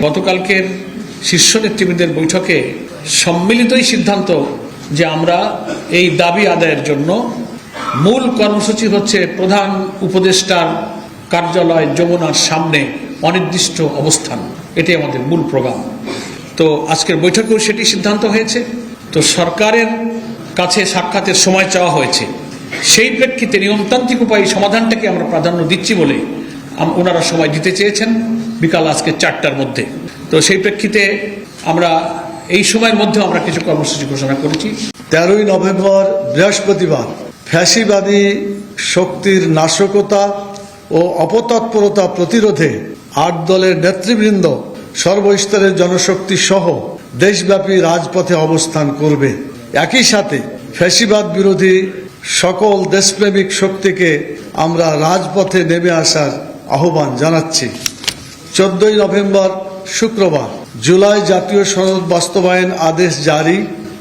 গতকালকের শীর্ষ নেতৃবৃন্দের বৈঠকে সম্মিলিতই সিদ্ধান্ত যে আমরা এই দাবি আদায়ের জন্য মূল কর্মসূচি হচ্ছে প্রধান উপদেষ্টার কার্যালয় যমুনার সামনে অনির্দিষ্ট অবস্থান। এটাই আমাদের মূল প্রোগ্রাম। তো আজকের বৈঠকেও সেটি সিদ্ধান্ত হয়েছে। তো সরকারের কাছে সাক্ষাতের সময় চাওয়া হয়েছে। সেই প্রেক্ষিতে নিয়মতান্ত্রিক উপায়ে সমাধানটাকে আমরা প্রাধান্য দিচ্ছি বলে ওনারা সময় দিতে চেয়েছেন। বিকাল আজকে চারটার মধ্যে। তো সেই প্রেক্ষিতে আমরা এই সময়ের মধ্যে আমরা কিছু কর্মসূচি ঘোষণা করেছি। তেরোই নভেম্বর বৃহস্পতিবার ফ্যাসিবাদী শক্তির নাশকতা ও অপতৎপরতা প্রতিরোধে আট দলের নেতৃবৃন্দ, সর্বস্তরের জনশক্তি সহ দেশব্যাপী রাজপথে অবস্থান করবে। একই সাথে ফ্যাসিবাদ বিরোধী সকল দেশপ্রেমিক শক্তিকে আমরা রাজপথে নেমে আসার আহ্বান জানাচ্ছি। চোদ্দই নভেম্বর শুক্রবার। জুলাই জাতীয় সনদ বাস্তবায়ন আদেশ জারি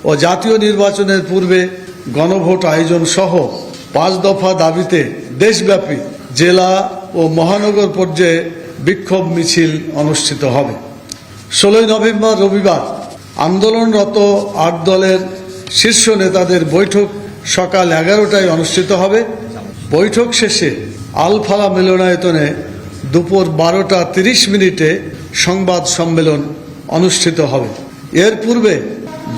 ও জাতীয় নির্বাচনের পূর্বে গণভোট আয়োজন সহ পাঁচ দফা দাবিতে দেশব্যাপী জেলা ও মহানগর পর্যায়ে বিক্ষোভ মিছিল অনুষ্ঠিত হবে। ষোলোই নভেম্বর রবিবার আন্দোলনরত আট দলের শীর্ষ নেতাদের বৈঠক সকাল এগারোটায় অনুষ্ঠিত হবে। বৈঠক শেষে আলফালা মিলনায়তনে দুপুর বারোটা তিরিশ মিনিটে সংবাদ সম্মেলন অনুষ্ঠিত হবে। এর পূর্বে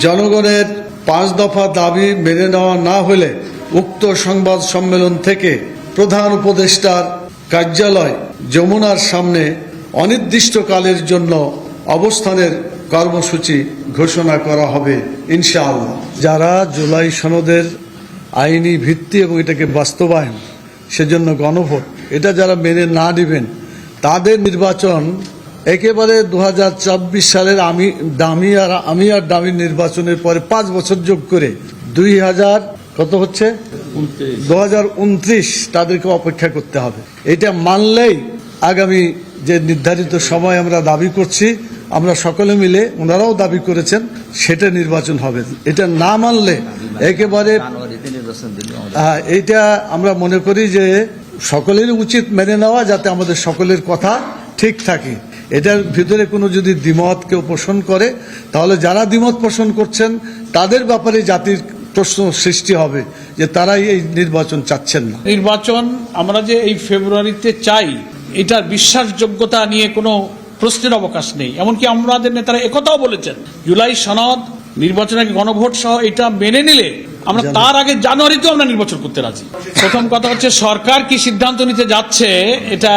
জনগণের পাঁচ দফা দাবি মেনে নেওয়া না হলে উক্ত সংবাদ সম্মেলন থেকে প্রধান উপদেষ্টার কার্যালয় যমুনার সামনে অনির্দিষ্টকালের জন্য অবস্থানের কর্মসূচি ঘোষণা করা হবে, ইনশাআল্লাহ। যারা জুলাই সনদের আইনি ভিত্তি এবং এটাকে বাস্তবায়ন, সেজন্য গণভোট এটা যারা মেনে না দিবেন তাদের নির্বাচন একেবারে দু চব্বিশ সালের আমি দামি আর আমি আর দামি নির্বাচনের পরে পাঁচ বছর যোগ করে দুই হাজার কত হচ্ছে? দু হাজার উনত্রিশ তাদেরকে অপেক্ষা করতে হবে। এটা মানলেই আগামী যে নির্ধারিত সময় আমরা দাবি করছি আমরা সকলে মিলে ওনারাও দাবি করেছেন সেটা নির্বাচন হবে। এটা না মানলে একেবারে হ্যাঁ, এইটা আমরা মনে করি যে সকলেরই উচিত মেনে নেওয়া যাতে আমাদের সকলের কথা ঠিক থাকে। এটার ভিতরে কোনো যদি দ্বিমত কেউ পোষণ করে, তাহলে যারা দ্বিমত পোষণ করছেন, তাদের ব্যাপারে জাতির প্রশ্ন সৃষ্টি হবে যে তারাই এই নির্বাচন চাচ্ছেন না। নির্বাচন আমরা যে এই ফেব্রুয়ারিতে চাই, এটার বিশ্বাসযোগ্যতা নিয়ে কোনো প্রশ্নের অবকাশ নেই। এমনকি আমাদের নেতারা একথাও বলেছেন, জুলাই সনদ, নির্বাচনের গণভোট সহ এটা মেনে নিলে আমরা তার আগে জানুয়ারিতেও আমরা নির্বাচন করতে রাজি। প্রথম কথা হচ্ছে সরকার কি সিদ্ধান্ত নিতে যাচ্ছে এটা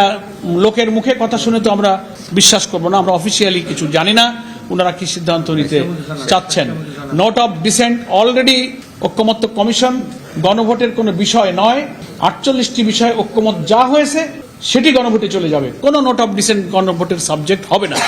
লোকের মুখে কথা শুনে তো আমরা বিশ্বাস করব না আমরা অফিসিয়ালি কিছু জানি না ওনারা কি সিদ্ধান্ত নিতে চাচ্ছেন। নোট অফ ডিসেন্ট অলরেডি ঐক্যমত্য কমিশন গণভোটের কোনো বিষয় নয় আটচল্লিশটি বিষয়ে ঐক্যমত যা হয়েছে সেটি গণভোটে চলে যাবে। কোনো নোট অফ ডিসেন্ট গণভোটের সাবজেক্ট হবে না।